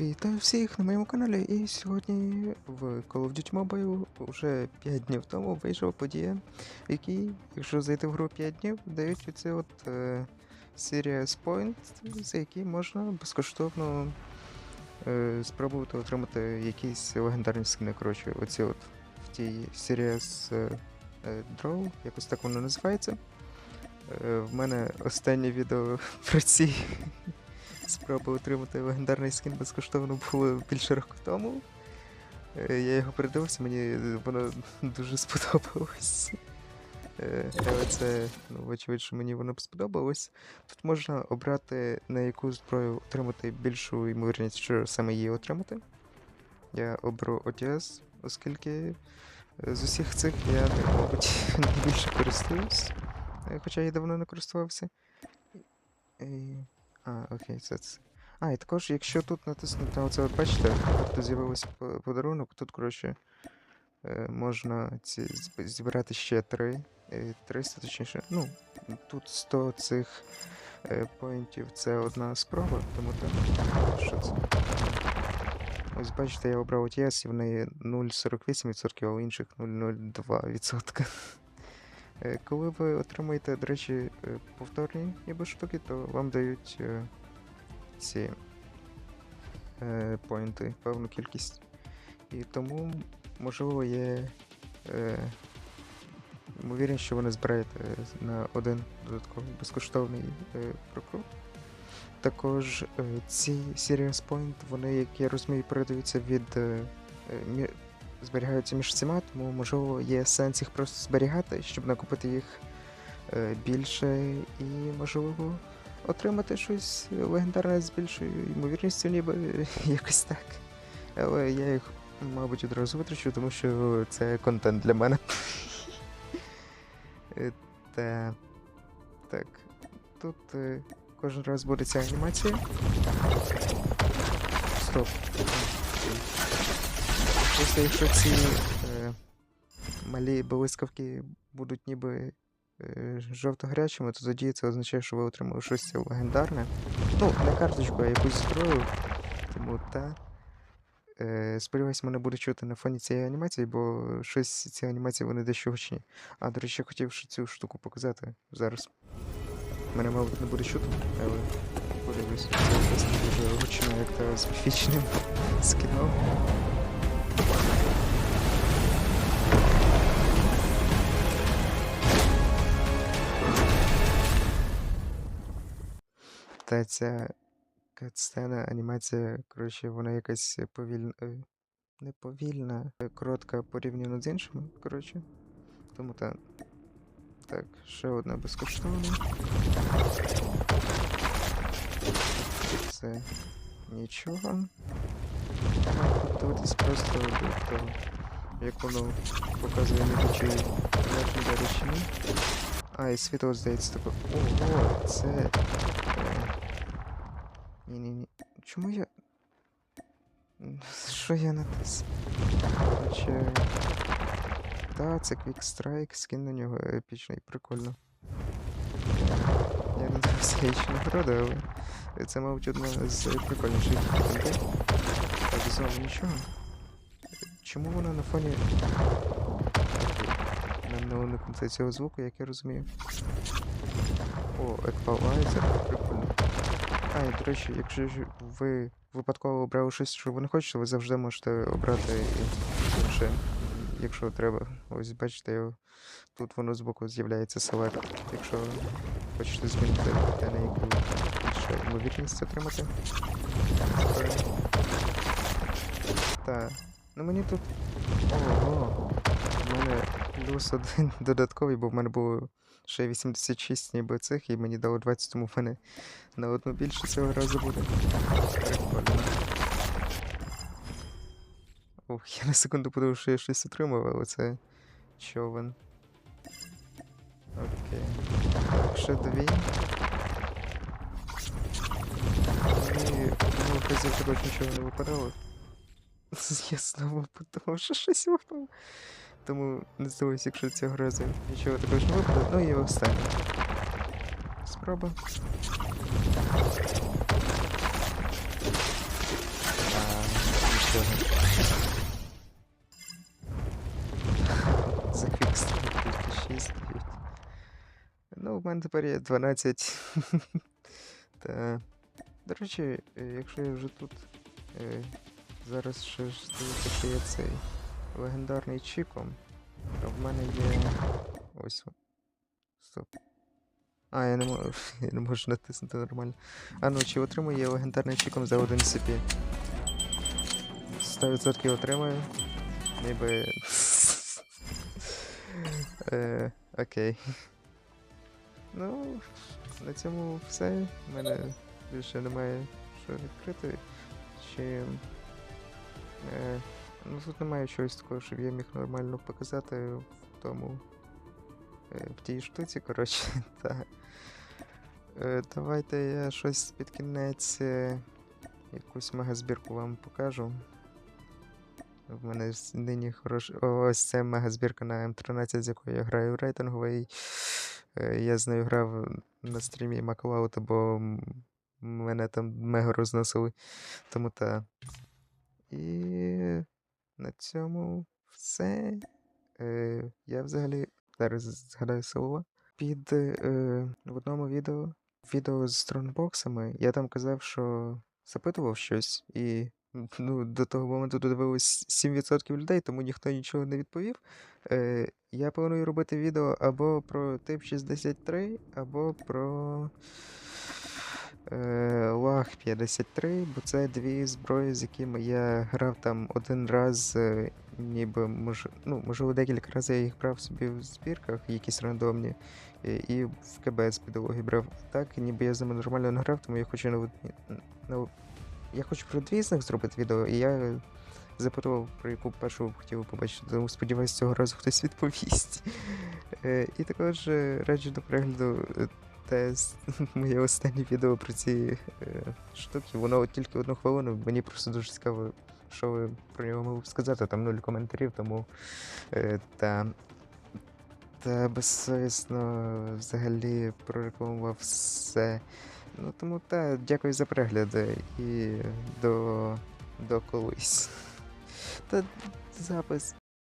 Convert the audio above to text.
Вітаю всіх на моєму каналі. І сьогодні в Call of Duty Mobile вже 5 днів тому вийшла подія, в якій, якщо зайти в гру 5 днів, дають оці от е, Serious Point, за які можна безкоштовно е, спробувати отримати якісь легендарні скини. Коротше, оці от в тій Serious е, е, Draw, якось так воно називається. Е, в мене останнє відео про ці спроби отримати легендарний скін безкоштовно було більше року тому. Е, Я його передивився, мені воно дуже сподобалось. Е, Але це, ну, вочевидь, що мені воно б сподобалось. Тут можна обрати, на яку зброю отримати більшу ймовірність, що саме її отримати. Я оберу OTS, оскільки е, з усіх цих я, мабуть, найбільше користуюсь. Е, Хоча я давно не користувався. А, окей, це це. А, і також, якщо тут натиснути на оце, от бачите, тут з'явився подарунок, тут, коротше, е, можна ці, зібрати ще 3, 300, точніше. Ну, тут 100 цих е, поінтів це одна спроба, тому так. Що це? Ось бачите, я обрав OTS, і в неї 0,48%, а у інших 0,02%. Е, Коли ви отримаєте, до речі, е, повторні ніби штуки, то вам дають е, ці поінти, певну кількість. І тому, можливо, є ймовірність, що ви не збираєте на один додатковий безкоштовний прокрут. Також ці Serious Point, вони, як я розумію, передаються від. Зберігаються між всіма, тому можливо є сенс їх просто зберігати, щоб накопити їх е, більше і, можливо, отримати щось легендарне з більшою ймовірністю, ніби якось так. Але я їх, мабуть, одразу витрачу, тому що це контент для мене. Е, Та так. Тут е, кожен раз буде ця анімація. Стоп. Просто якщо ці е, малі блискавки будуть ніби е, жовто-гарячими, то тоді це означає, що ви отримали щось легендарне. Ну, не карточку, а якусь зброю. Тому та. Е, сподіваюсь, мене буде чути на фоні цієї анімації, бо щось ці анімації вони дещо гучні. А, до речі, я хотів цю штуку показати зараз. Мене, мабуть, не буде чути, але подивлюсь. Це дуже гучно, як та з міфічним скіном. Та ця катсцена, анімація, коротше, вона якась повільна. е, Не повільна, е, коротка порівняно з іншими, коротше. Тому та. Так, ще одна безкоштовна. Це нічого. Тут дивитись просто до як воно показує небачі легендарі чи. А, і світло здається таке. Ого, це. Чому я. Що я натис? Короче. Та, це Quick Strike, скин на нього епічний, прикольно. Я не дивився інші нагороди, але це, мабуть, одна з прикольніших контентів. Так, знову нічого. Чому вона на фоні. Не уникнути цього звуку, як я розумію. О, еквалайзер, прикольно. А, і до речі, якщо ви випадково обрали щось, що ви не хочете, ви завжди можете обрати інше, якщо треба. Ось бачите, тут воно збоку з'являється селект. Якщо хочете змінити те, на яку більше ймовірність отримати. Так. Ну мені тут. Ого. У мене плюс один додатковий, бо в мене було ще 86 ніби цих, і мені дало 20, тому в мене на одну більше цього разу буде. Ох, я на секунду подумав, що я щось отримав, але це човен. Окей. Ще дві. І ну, разів також нічого не випадало. Я знову подумав, що щось випало тому не здивуюсь, якщо ця гроза нічого також не випаде, ну і все. Спроба. Зафіксили тільки 6. Ну, в мене тепер є 12. Та. До речі, е, якщо я вже тут е, зараз ще ж що я цей легендарний Чіком. А в мене є. Ось. Стоп. А, я не можу. Я не можу натиснути нормально. А ну, чи отримую я легендарний Чіком за один CP? 100% отримаю. Ніби. е, окей. Ну, на цьому все. У мене більше немає що відкрити. Чи. Е, ну тут немає чогось такого, щоб я міг нормально показати в тому. Е, в тій штуці, коротше. Та. Е, давайте я щось під кінець. е, Якусь мегазбірку вам покажу. В мене нині хорош... Ось це мегазбірка на М13, з якою я граю рейтинговий. Я з нею грав на стрімі Маклаута, бо мене там мега розносили. Тому та. І на цьому все. Е, я взагалі зараз згадаю слова. Під е, в одному відео, відео з тронбоксами, я там казав, що запитував щось, і ну, до того моменту додивилось 7% людей, тому ніхто нічого не відповів. Е, я планую робити відео або про тип 63, або про е, Lag 53, бо це дві зброї, з якими я грав там один раз, е, ніби мож, ну, можливо, декілька разів я їх брав собі в збірках, якісь рандомні, і в КБ з підлоги брав. Так, ніби я з ними нормально не грав, тому я хочу на, на, я хочу про дві з них зробити відео, і я запитував, про яку першу хотів побачити, тому сподіваюся, цього разу хтось відповість. Е, І також раджу до перегляду те моє останнє відео про ці е, штуки. Воно тільки одну хвилину, мені просто дуже цікаво, що ви про нього могли б сказати, там нуль коментарів, тому е, та. Та безсовісно взагалі прорекламував все. Ну тому та, дякую за перегляд е, і до, до колись. Та запис